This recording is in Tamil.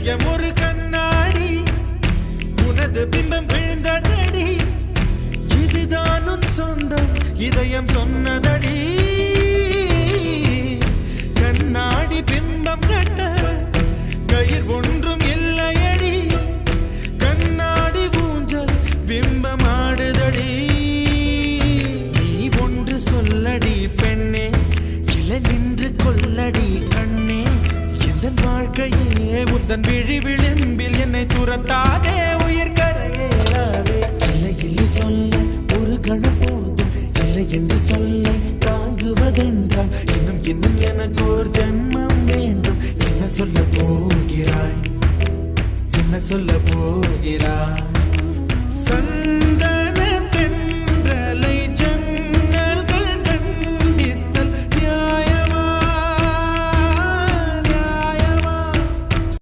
இதயம் ஒரு கண்ணாடி. உனது பிம்பம் விழுந்ததடி. இதுதான் உன் சொந்தம் இதயம் சொன்னதடி. கண்ணாடி பிம்பம் கட்ட கயிர் ஒன்றும் இல்லையடி. கண்ணாடி ஊஞ்சல் பிம்பம் ஆடுதடி நீ ஒன்று சொல்லடி பெண்ணே இல நின்று கொல்லடி கண்ணே. எந்த வாழ்க்கையே உந்தன் விழி விளிம்பில் என்னை துரத்தாதே உயிர் கரையேறாதே. இல்லை இல்லை சொல்ல ஒரு கணம் போதும் இல்லை என்று சொல்ல தாங்குவதென்றால் இன்னும் இன்னும் எனக்கு ஒரு ஜென்மம் வேண்டும். என்ன சொல்ல போகிறாய்? என்ன சொல்ல போகிறாய்?